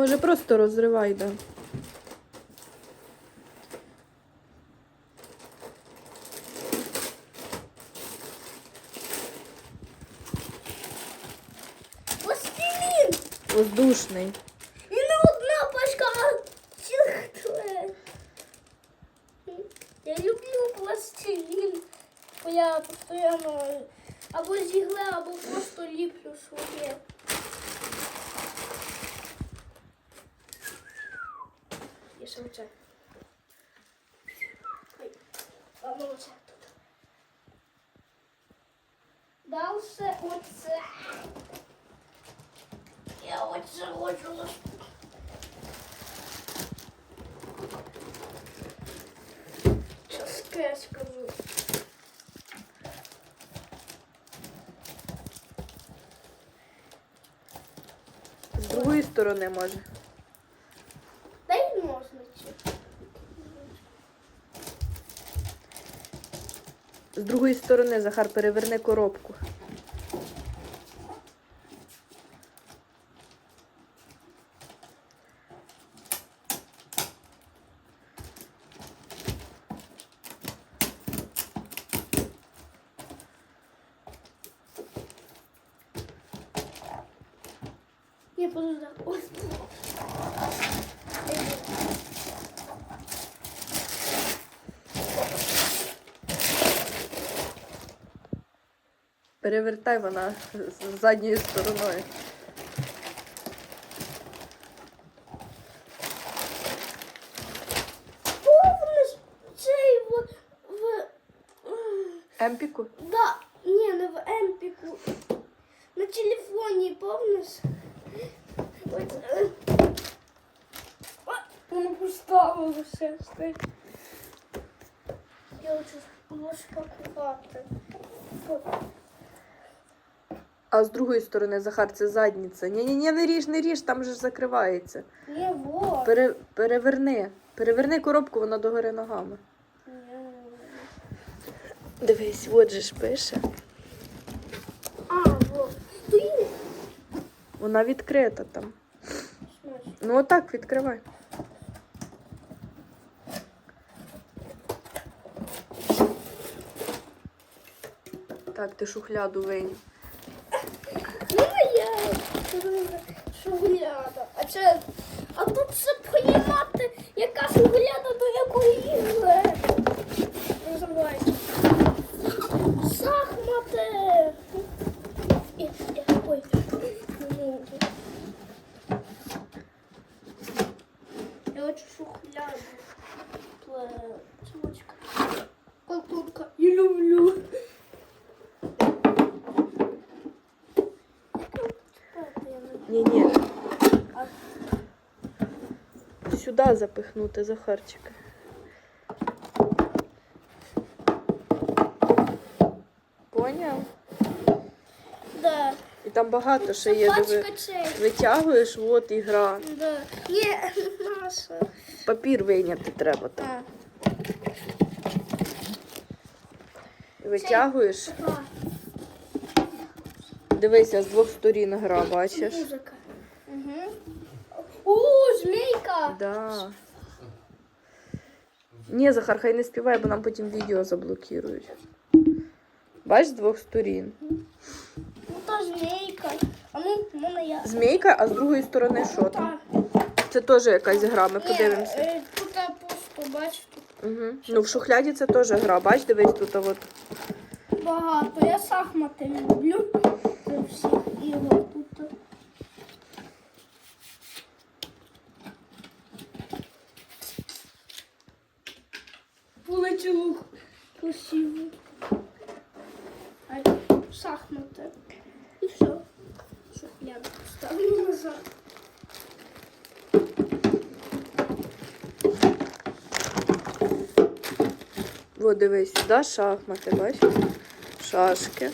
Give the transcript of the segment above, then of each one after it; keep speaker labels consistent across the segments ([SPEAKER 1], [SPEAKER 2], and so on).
[SPEAKER 1] Може просто розривай, да.
[SPEAKER 2] Пластилін!
[SPEAKER 1] Воздушний.
[SPEAKER 2] І не одна пачка, а цілих. Я люблю пластилін. Бо я постійно або зігли, або просто ліплю своє. Я ще оце. Ой, Ладно, оце тут. Дальше оце. Я оце хочу Щас я скажу.
[SPEAKER 1] З другої сторони може.
[SPEAKER 2] Дай ножниці.
[SPEAKER 1] З другої сторони, Захар, переверни коробку.
[SPEAKER 2] Ні, подожди. Ой.
[SPEAKER 1] Перевертай вона з задньою стороною. Емпіку?
[SPEAKER 2] да, ні, не в емпіку. На телефоні повниш. Е. Воно поставило все стоїть. Я хочу розпакувати.
[SPEAKER 1] А з другої сторони, Захар, це задниця. Ні-ні-ні, не ріж, не ріж, там же ж закривається.
[SPEAKER 2] Ні, вот.
[SPEAKER 1] Пере, переверни. Переверни коробку, вона догори ногами.
[SPEAKER 2] Ні.
[SPEAKER 1] Дивись, от же ж пише.
[SPEAKER 2] А, вот.
[SPEAKER 1] Вона відкрита там. Ну отак відкривай. Так, ти шухляду вийняв.
[SPEAKER 2] Шугляда. А це, а тут все приймати, яка шугляда до якої ігри. Називається. Шахмати. І, і, ой, не можу. Я хочу шухляду. Пле- Чувачка. Культурка. Я люблю.
[SPEAKER 1] Ні-ні. Сюди запихнути, Захарчика. Поняв?
[SPEAKER 2] Да.
[SPEAKER 1] І там багато ще є. Диви.
[SPEAKER 2] Пачка.
[SPEAKER 1] Витягуєш, от і гра.
[SPEAKER 2] Да. Ні, наша.
[SPEAKER 1] Папір вийняти треба там.
[SPEAKER 2] А,
[SPEAKER 1] Витягуєш.
[SPEAKER 2] а,
[SPEAKER 1] Дивися, з двох сторін гра, бачиш?
[SPEAKER 2] Угу. О, змійка.
[SPEAKER 1] Да. Ні, Захар, хай не співай, бо нам потім відео заблокують. Бач, з двох сторін.
[SPEAKER 2] Ну, та змійка. А ну, мене я.
[SPEAKER 1] Змійка, а з другої сторони що там? Це теж якась гра, ми подивимося.
[SPEAKER 2] е, тут я просто бачу, тут
[SPEAKER 1] Угу. Ну, в шухляді це теж гра. Бач, дивись тут. От.
[SPEAKER 2] багато. Я шахмати люблю. Це всіх ігор тут. Полетіло красиво. Ай, шахмати. І все. Що я ставлю назад.
[SPEAKER 1] От дивись, сюди шахмати, бачиш? Шашки.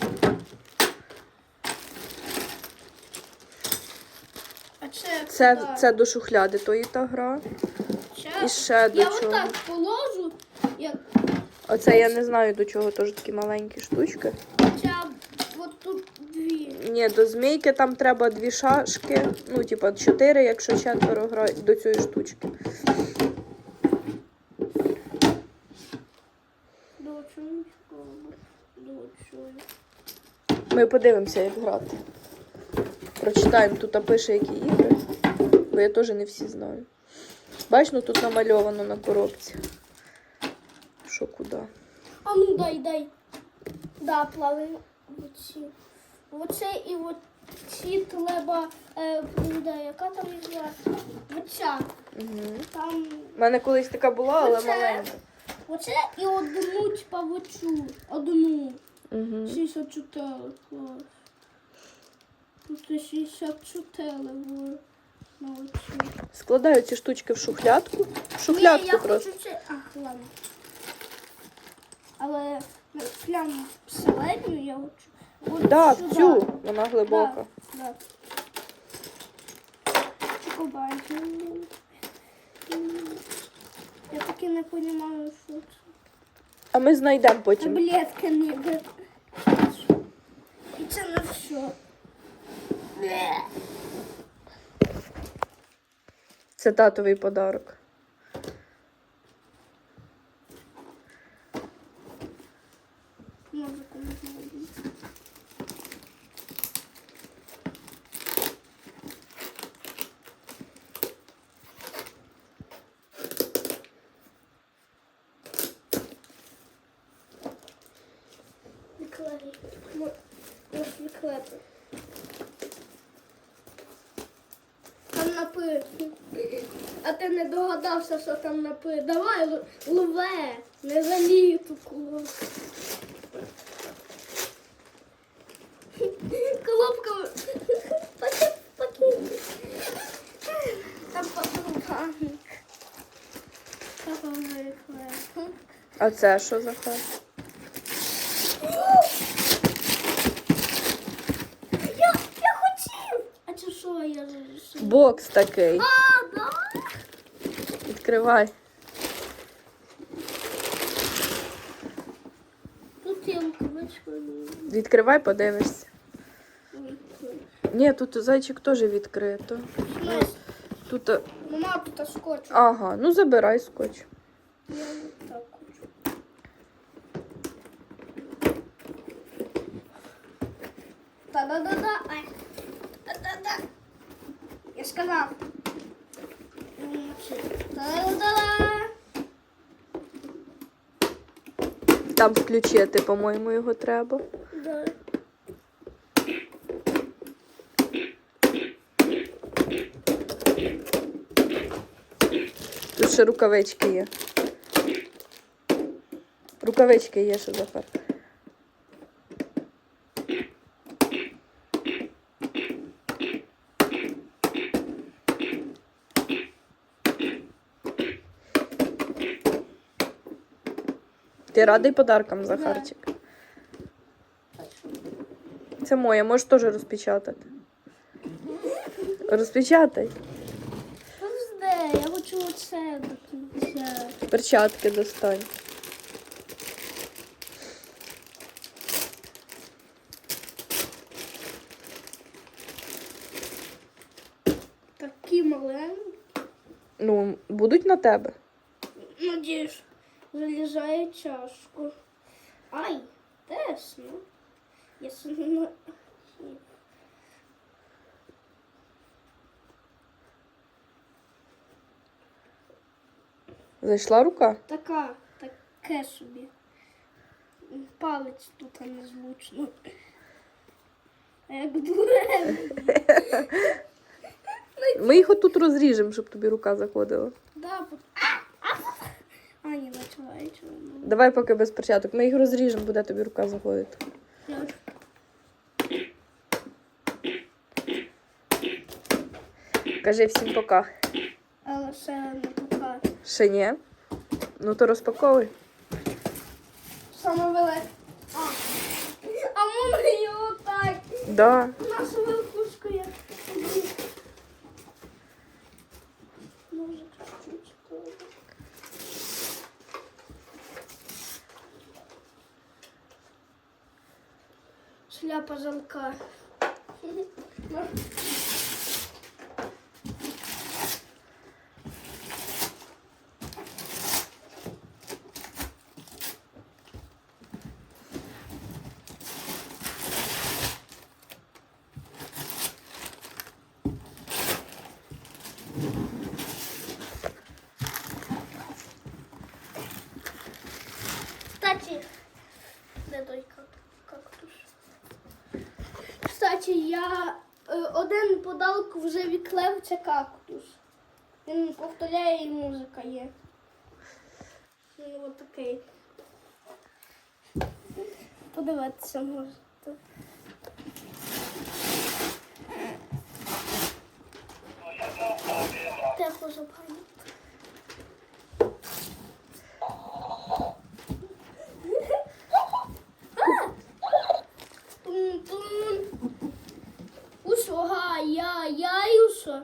[SPEAKER 2] А це,
[SPEAKER 1] Це, це до шухляди, то і та гра.
[SPEAKER 2] Це-
[SPEAKER 1] І ще до
[SPEAKER 2] Я
[SPEAKER 1] чого.
[SPEAKER 2] отак положу, як
[SPEAKER 1] Оце я не знаю до чого, теж такі маленькі штучки.
[SPEAKER 2] ця от тут дві.
[SPEAKER 1] Ні, до змійки там треба дві шашки. Ну, типа чотири, якщо четверо грають до цієї штучки. Ми подивимося, як грати. Прочитаємо, тут пише, які ігри. Бо я теж не всі знаю. Бач, ну тут намальовано на коробці. Що куди?
[SPEAKER 2] А ну дай, дай. Да, плаваємо оці. Оце і оці треба. Е, да, яка там ігра? Оця.
[SPEAKER 1] Угу.
[SPEAKER 2] Там.
[SPEAKER 1] У мене колись така була, але
[SPEAKER 2] Оце.
[SPEAKER 1] маленька.
[SPEAKER 2] Оце і одну, типа оцю. Одну.
[SPEAKER 1] Угу.
[SPEAKER 2] 64 клас. Тут 64 було.
[SPEAKER 1] Складаю ці штучки в шухлядку. В шухлядку
[SPEAKER 2] Ні, я
[SPEAKER 1] просто.
[SPEAKER 2] хочу це. Ах, ладно. Але ну, прям середню я хочу. От
[SPEAKER 1] Да, в цю. Вона глибока.
[SPEAKER 2] Да. Чекобайки. Я таки не розумію, що це.
[SPEAKER 1] А ми знайдемо потім.
[SPEAKER 2] Таблетки ніби. І це на все.
[SPEAKER 1] Це татовий подарок.
[SPEAKER 2] Музику не напи. А ти не догадався, що там напи. Давай, лове, не залій ту колонку. Колобка. Там папанник. Папанник.
[SPEAKER 1] А це що за хат?
[SPEAKER 2] Я, я хотів. А це що я залишив?
[SPEAKER 1] Бокс такий. Відкривай.
[SPEAKER 2] Тут є рукавичка.
[SPEAKER 1] Відкривай, подивишся. Ні, тут зайчик теж відкрито. Тут. е,
[SPEAKER 2] Мама тут скотч.
[SPEAKER 1] Ага, ну забирай скотч.
[SPEAKER 2] Я так хочу. Та-да-да-да. Я сказав. Та-да-да.
[SPEAKER 1] Там включити, по-моєму, його треба.
[SPEAKER 2] Да.
[SPEAKER 1] Тут ще рукавички є. Рукавички є ще Захар. Ти радий подаркам, Захарчик? Це моє, можеш теж розпечатати. Розпечатай.
[SPEAKER 2] Подожди, я хочу оце до.
[SPEAKER 1] Перчатки достань.
[SPEAKER 2] Такі маленькі.
[SPEAKER 1] Ну, будуть на тебе.
[SPEAKER 2] Надіюсь, залізає чашку. Ай, тесно. Я сильно...
[SPEAKER 1] Зайшла рука?
[SPEAKER 2] Така, таке собі. Палець тут неззвучно. А як дуре.
[SPEAKER 1] Ми їх отут розріжемо, щоб тобі рука заходила.
[SPEAKER 2] Да, бо- а, а, а, не почала, чого.
[SPEAKER 1] Давай поки без перчаток. Ми їх розріжемо, буде тобі рука заходити. Кажи всім пока.
[SPEAKER 2] Але ще не пока.
[SPEAKER 1] Ще ні? Ну то розпаковуй.
[SPEAKER 2] Саме велике. А, а можна його так.
[SPEAKER 1] Да.
[SPEAKER 2] koy. Кстати, я е, один подалок вже відклев, це кактус. Він повторяє і музика є. Ну, от такий. Подивитися можете. Тепло запалю. Тун-тун. Усо, га, я, я, і усо.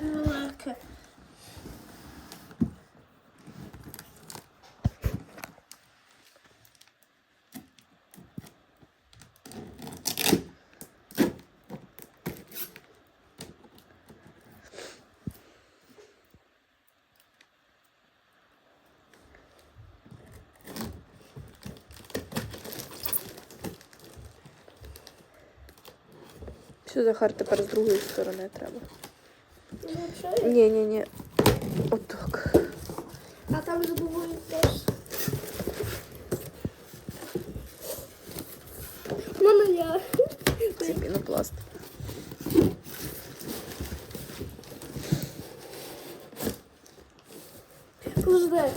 [SPEAKER 2] Велике.
[SPEAKER 1] Все, Захар, тепер з другої сторони треба.
[SPEAKER 2] Ну.
[SPEAKER 1] Ні, ні, ні. Отак.
[SPEAKER 2] А там забуваю теж. Мене я.
[SPEAKER 1] Це пінопласт.
[SPEAKER 2] Жде.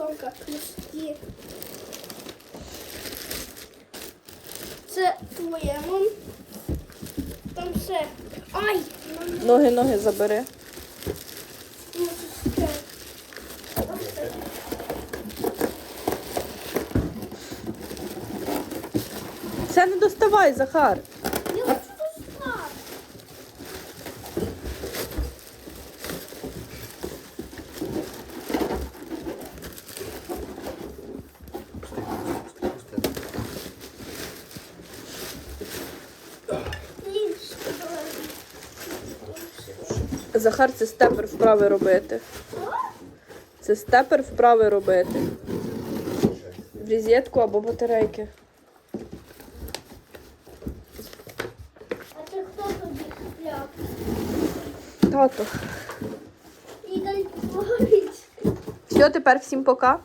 [SPEAKER 2] Кстати, картонка. Це твоє, мам. Там все. Ай!
[SPEAKER 1] Ноги, ноги забери. Це не доставай, Захар.
[SPEAKER 2] Я хочу спати. Ні,
[SPEAKER 1] Захар, це степер вправи робити. Це степер вправи робити. В розетку або батарейки.
[SPEAKER 2] А це хто тобі купляв?
[SPEAKER 1] Тато.
[SPEAKER 2] І дай поговорить.
[SPEAKER 1] Все, тепер всім пока.